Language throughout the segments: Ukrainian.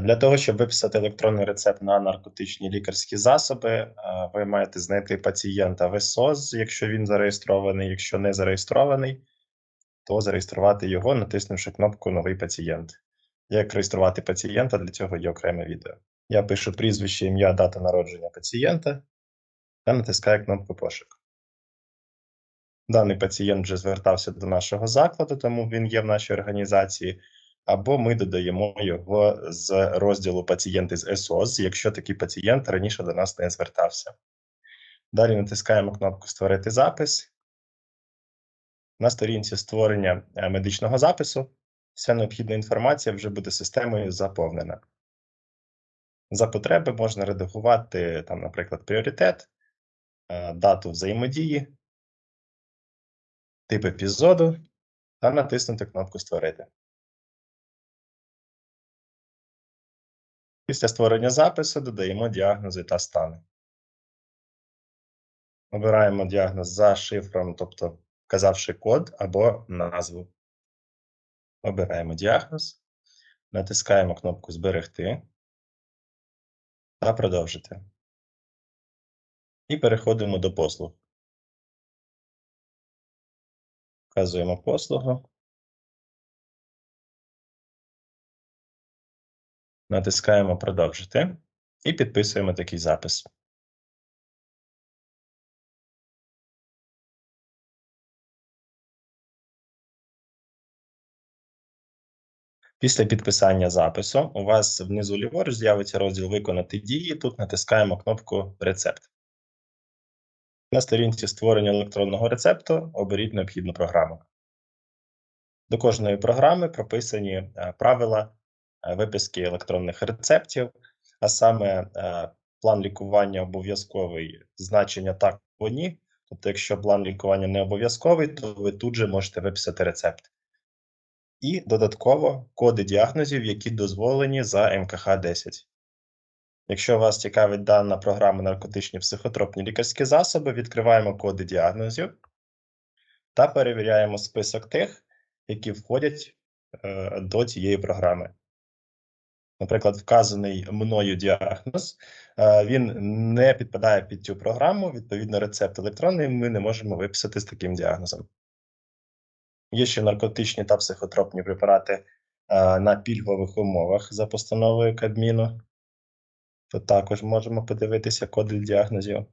Для того, щоб виписати електронний рецепт на наркотичні лікарські засоби, е, ви маєте знайти пацієнта в СОЗ, якщо він зареєстрований. Якщо не зареєстрований, то зареєструвати його, натиснувши кнопку Новий пацієнт. Як реєструвати пацієнта, для цього є окреме відео. Я пишу прізвище, ім'я, дата народження пацієнта та натискаю кнопку пошук. Даний пацієнт вже звертався до нашого закладу, тому він є в нашій організації або ми додаємо його з розділу пацієнти з СОЗ, якщо такий пацієнт раніше до нас не звертався. Далі натискаємо кнопку Створити запис. На сторінці створення е, медичного запису вся необхідна інформація вже буде системою заповнена. За потреби можна редагувати, там, наприклад, пріоритет, е, дату взаємодії, тип епізоду та натиснути кнопку Створити. Після створення запису додаємо діагнози та стани. Обираємо діагноз за шифром, тобто вказавши код або назву. Обираємо діагноз, натискаємо кнопку Зберегти та продовжити. І переходимо до послуг. Вказуємо послугу. Натискаємо Продовжити і підписуємо такий запис. Після підписання запису у вас внизу ліворуч з'явиться розділ Виконати дії. Тут натискаємо кнопку Рецепт. На сторінці створення електронного рецепту оберіть необхідну програму. До кожної програми прописані е, правила виписки електронних рецептів, а саме е, план лікування обов'язковий значення так або ні. Тобто, якщо план лікування не обов'язковий, то ви тут же можете виписати рецепт. І додатково коди діагнозів, які дозволені за МКХ 10. Якщо вас цікавить дана програма наркотичні психотропні лікарські засоби, відкриваємо коди діагнозів та перевіряємо список тих, які входять е, до цієї програми наприклад, вказаний мною діагноз, е, він не підпадає під цю програму. Відповідно, рецепт електронний ми не можемо виписати з таким діагнозом. Є ще наркотичні та психотропні препарати е, на пільгових умовах за постановою Кабміну. Тут також можемо подивитися коди діагнозів.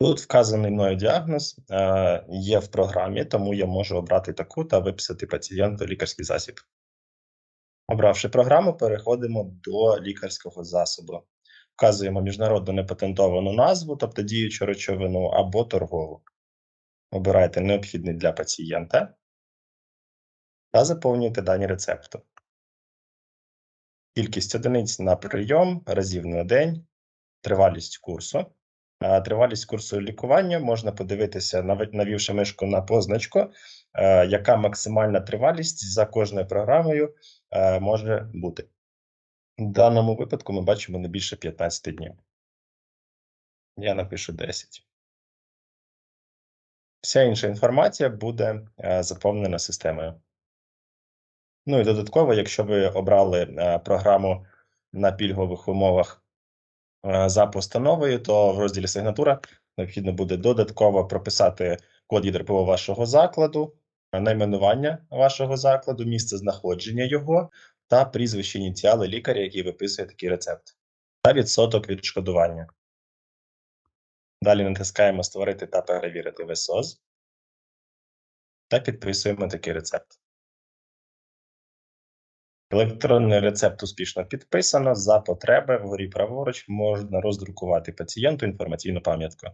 Тут вказаний мною діагноз е, є в програмі, тому я можу обрати таку та виписати пацієнту лікарський засіб. Обравши програму, переходимо до лікарського засобу. Вказуємо міжнародну непатентовану назву, тобто діючу речовину або торгову. Обирайте необхідний для пацієнта та заповнюєте дані рецепту. Кількість одиниць на прийом, разів на день, тривалість курсу. Тривалість курсу лікування можна подивитися, навівши мишку на позначку, е, яка максимальна тривалість за кожною програмою е, може бути. В даному випадку ми бачимо не більше 15 днів. Я напишу 10. Вся інша інформація буде е, заповнена системою. Ну і додатково, якщо ви обрали програму на пільгових умовах Е, за постановою, то в розділі сигнатура необхідно буде додатково прописати код ЄДРПО вашого закладу, найменування вашого закладу, місце знаходження його та прізвище ініціали лікаря, який виписує такий рецепт, та відсоток відшкодування. Далі натискаємо Створити та перевірити ВСОЗ та підписуємо такий рецепт. Електронний рецепт успішно підписано. За потреби вгорі праворуч можна роздрукувати пацієнту інформаційну пам'ятку.